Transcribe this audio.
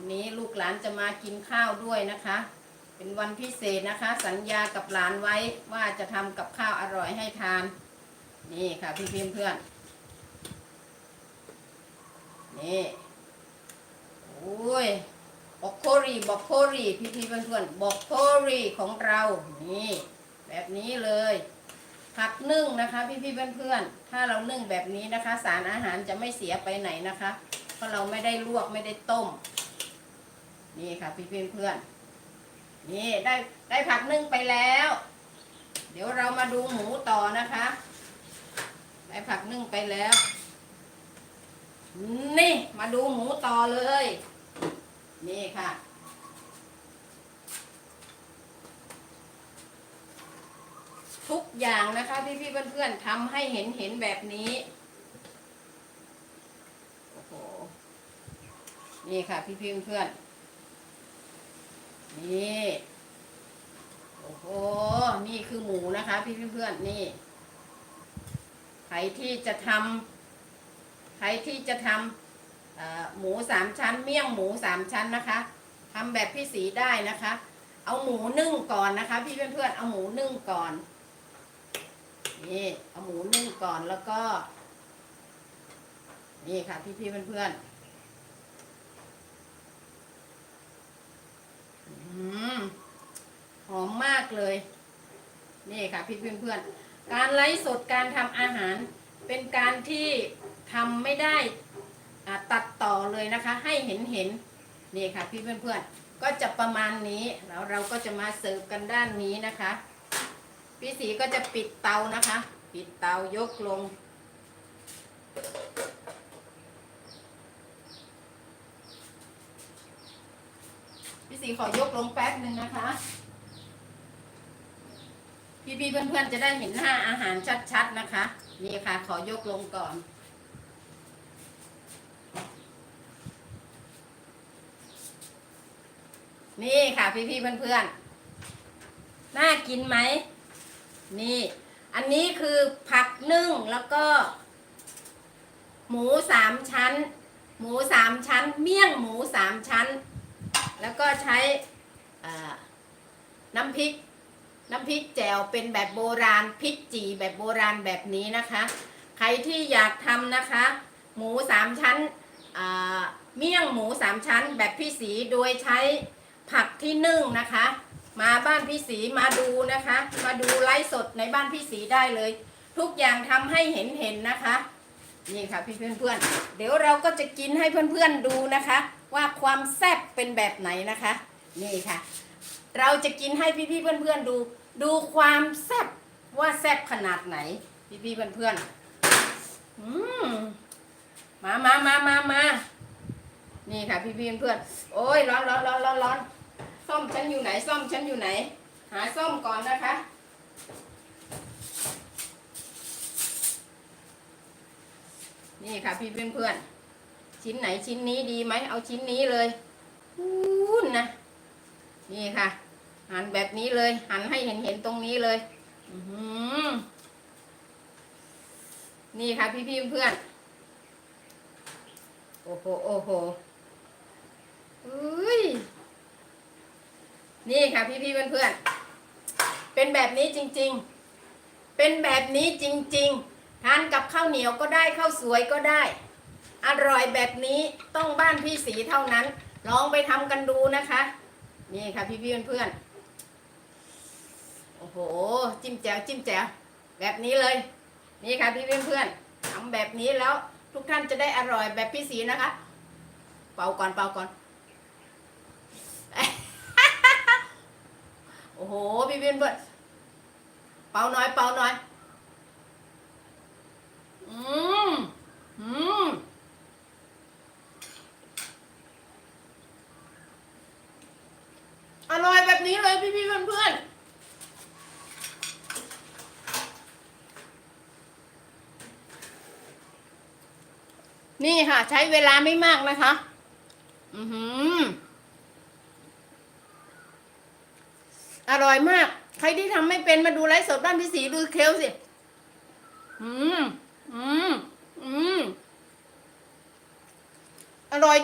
วันนี้ลูกหลานจะมากินข้าวด้วยนะคะ เป็นวันพิเศษนะคะ สัญญากับหลานไว้ว่าจะทำกับข้าวอร่อยให้ทาน นี่ค่ะพี่พิมเพื่อนนี่โอ้ยบอกโครีบอกโครีพี่พี่เพื่อนเพื่อนบอกโครีของเรานี่แบบนี้เลยผักนึ่งนะคะพี่พี่เพื่อนเพื่อนๆถ้าเรานึ่งแบบนี้นะคะ สารอาหารจะไม่เสียไปไหนนะคะ เพราะเราไม่ได้ลวกไม่ได้ต้ม นี่ค่ะพี่เพี่อนเพื่อนนี่ได้ได้ผักนึ่งไปแล้ว เดี๋ยวเรามาดูหมูต่อนะคะ ได้ผักนึ่งไปแล้ว นี่มาดูหมูต่อเลย นี่ค่ะทุกอย่างนะคะพี่พี่เพื่อนๆทำให้เห็นเห็นแบบนี้โอ้โหนี่ค่ะพี่พี่เพื่อนๆ นี่ โอ้โห นี่คือหมูนะคะ พี่พี่ๆเพื่อนๆนี่ ใครที่จะทำใครที่จะทำหมูสามชั้น เมี่ยงหมูสามชั้นนะคะทำแบบพี่สีได้นะคะ เอาหมูนึ่งก่อนนะคะ พี่เพื่อนๆ เอาหมูนึ่งก่อน นี่ เอาหมูนึ่งก่อนแล้วก็ นี่ค่ะพี่พี่ๆเพื่อนๆอืมหอมมาก เลย นี่ค่ะพี่เพื่อนๆการไลฟ์สดการทำอาหาร เป็นการที่ทำไม่ได้ตัดต่อเลยนะคะ ให้เห็นเห็นนี่ค่ะพี่เพื่อนๆก็จะประมาณนี้แล้วเราก็จะมาเสิร์ฟกันด้านนี้นะคะ พี่สีก็จะปิดเตานะคะ ปิดเตายกลงพี่สีขอยกลงแป๊บหนึ่งนะคะ พี่ๆเพื่อนๆจะได้เห็นหน้าอาหารชัดๆนะคะ นี่ค่ะ ขอยกลงก่อน นี่ค่ะพี่ๆเพื่อนๆน่ากินไหม นี่ อันนี้คือผักนึ่งแล้วก็ หมูสามชั้น หมูสามชั้น เมี่ยงหมูสามชั้น แล้วก็ใช้น้ำพริก น้ำพริกแจ่วเป็นแบบโบราณพริกจีแบบโบราณแบบนี้นะคะ ใครที่อยากทำนะคะ หมูสามชั้นเมี่ยงหมูสามชั้นแบบพี่สีโดยใช้ผักที่นึ่งนะคะ มาบ้านพี่สีมาดูนะคะ มาดูไลฟ์สดในบ้านพี่สีได้เลย ทุกอย่างทำให้เห็นเห็นๆนะคะนี่ค่ะพี่เพื่อนเพื่อนๆเดี๋ยวเราก็จะกินให้เพื่อนๆดูนะคะ ว่าความแซ่บเป็นแบบไหนนะคะ นี่ค่ะ เราจะกินให้พี่ๆเพื่อนๆดู ดูความแซ่บว่าแซ่บขนาดไหน พี่ๆเพื่อนๆอืมมามามามามานี่ค่ะพี่ๆเพื่อนๆโอ้ยร้อนร้อนร้อนร้อนร้อนส้มฉันอยู่ไหนส้มฉันอยู่ไหน หาส้มก่อนนะคะ นี่ค่ะพี่เพื่อนๆชิ้นไหนชิ้นนี้ดีไหมเอาชิ้นนี้เลยอู้นนะ นี่ค่ะ หั่นแบบนี้เลย หั่นให้เห็นเห็นๆตรงนี้เลยนี่ค่ะพี่พี่ๆเพื่อน โอ้โห โอ้โหอุ้ย นี่ค่ะพี่พี่ๆเพื่อน เป็นแบบนี้จริง ๆ เป็นแบบนี้จริง ๆ ทานกับข้าวเหนียวก็ได้ข้าวสวยก็ได้ อร่อยแบบนี้ต้องบ้านพี่สีเท่านั้น ลองไปทำกันดูนะคะ นี่ค่ะพี่พี่เพื่อนๆโอ้โห จิ้มแจ่วจิ้มแจ่วแบบนี้เลย นี่ค่ะพี่เพื่อนเพื่อนๆทำแบบนี้แล้วทุกท่านจะได้อร่อยแบบพี่สีนะคะ เป่าก่อนเป่าก่อน โอ้โห พี่เพื่อนเพื่อนเป่าหน่อยเป่าหน่อย อืมอืม อ ร่อยแบบนี้เลยพี่พี่เพื่อนเพื่อนๆนี่ค่ะ ใช้เวลาไม่มากนะคะ อือหือ อร่อยมาก ใครที่ทำไม่เป็นมาดูไลฟ์สดบ้านพี่สีดูเคลสิ อืม อืม อืม อร่อย